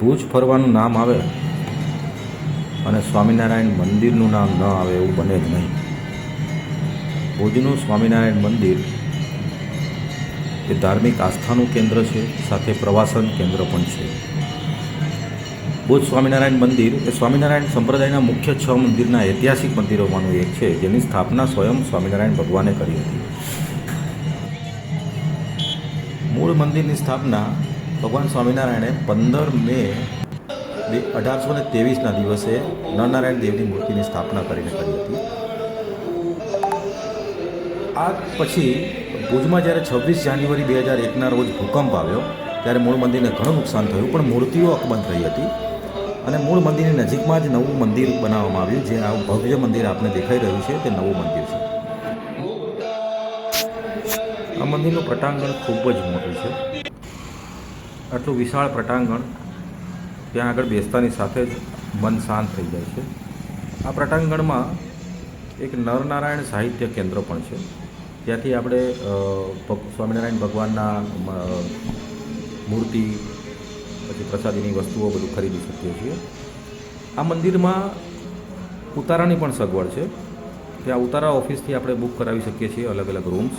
ભુજ ફરવાનું નામ આવે અને સ્વામિનારાયણ મંદિરનું નામ ન આવે એવું બને જ નહીં. ભુજનું સ્વામિનારાયણ મંદિર એ ધાર્મિક આસ્થાનું કેન્દ્ર છે, સાથે પ્રવાસન કેન્દ્ર પણ છે. ભુજ સ્વામિનારાયણ મંદિર એ સ્વામિનારાયણ સંપ્રદાયના મુખ્ય છ મંદિરના ઐતિહાસિક મંદિરોમાંનું એક છે, જેની સ્થાપના સ્વયં સ્વામિનારાયણ ભગવાને કરી હતી. મૂળ મંદિરની સ્થાપના ભગવાન સ્વામિનારાયણે પંદર મે અઢારસો ને ત્રેવીસના દિવસે નરનારાયણ દેવની મૂર્તિની સ્થાપના કરીને કરી હતી. આ પછી ભુજમાં જ્યારે છવ્વીસ જાન્યુઆરી બે હજાર એકના રોજ ભૂકંપ આવ્યો, ત્યારે મૂળ મંદિરને ઘણું નુકસાન થયું, પણ મૂર્તિઓ અકબંધ રહી હતી. અને મૂળ મંદિરની નજીકમાં જ નવું મંદિર બનાવવામાં આવ્યું, જે આ ભવ્ય મંદિર આપને દેખાઈ રહ્યું છે, તે નવું મંદિર છે. આ મંદિરનું પટાંગણ ખૂબ જ મોટું છે. આટલું વિશાળ પ્રટાંગણ ત્યાં આગળ બેસતાની સાથે જ મન શાંત થઈ જાય છે. આ પ્રટાંગણમાં એક નરનારાયણ સાહિત્ય કેન્દ્ર પણ છે. ત્યાંથી આપણે સ્વામિનારાયણ ભગવાનના મૂર્તિ, પછી પ્રસાદીની વસ્તુઓ બધું ખરીદી શકીએ છીએ. આ મંદિરમાં ઉતારાની પણ સગવડ છે. ત્યાં ઉતારા ઓફિસથી આપણે બુક કરાવી શકીએ છીએ અલગ અલગ રૂમ્સ.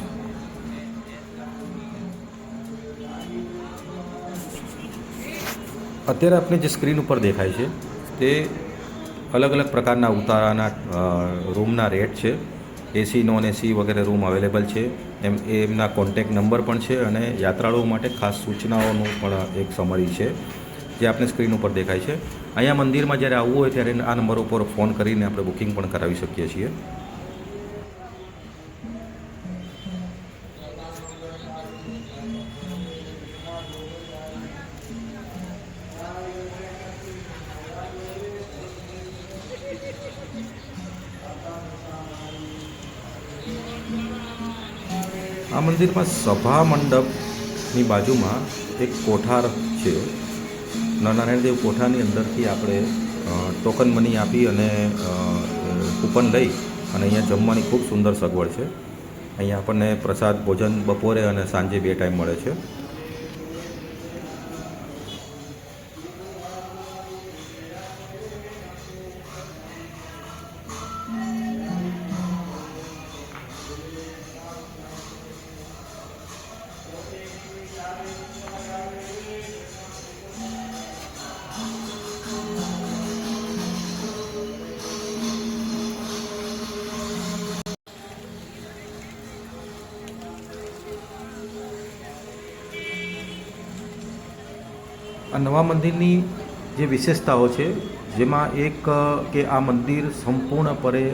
અત્યારે આપણે જે સ્ક્રીન ઉપર દેખાય છે, તે અલગ અલગ પ્રકારના ઉતારાના રૂમના રેટ છે. એસી નોન એસી વગેરે રૂમ અવેલેબલ છે. એમ એમના કોન્ટેક નંબર પણ છે અને યાત્રાળુઓ માટે ખાસ સૂચનાઓનું પણ એક સમરી છે, જે આપણે સ્ક્રીન ઉપર દેખાય છે. અહીંયા મંદિરમાં જ્યારે આવવું હોય ત્યારે આ નંબર ઉપર ફોન કરીને આપણે બુકિંગ પણ કરાવી શકીએ છીએ. આ મંદિરમાં સભા મંડપની બાજુમાં એક કોઠાર છે. નરનારાયણદેવ કોઠારની અંદરથી આપણે ટોકન મની આપી અને કૂપન લઈ અને અહીંયા જમવાની ખૂબ સુંદર સગવડ છે. અહીંયા આપણને પ્રસાદ, ભોજન બપોરે અને સાંજે બે ટાઈમ મળે છે. આ નવા મંદિરની જે વિશેષતાઓ છે, જેમાં એક કે આ મંદિર સંપૂર્ણપણે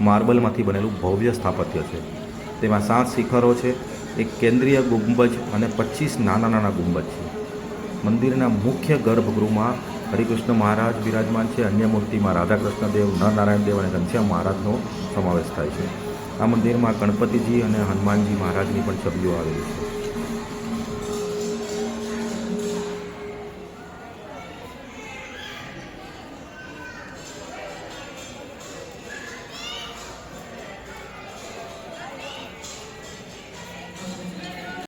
માર્બલમાંથી બનેલું ભવ્ય સ્થાપત્ય છે. તેમાં સાત શિખરો છે, એક કેન્દ્રીય ગુંબજ અને પચીસ નાના નાના ગુંબજ છે. મંદિરના મુખ્ય ગર્ભગૃહમાં હરિકૃષ્ણ મહારાજ બિરાજમાન છે, અન્ય મૂર્તિમાં રાધાકૃષ્ણ દેવ નરનારાયણ દેવ અને ઘનશ્યામ મહારાજનો સમાવેશ થાય છે. આ મંદિરમાં ગણપતિજી અને હનુમાનજી મહારાજની પણ છબીઓ આવેલી છે.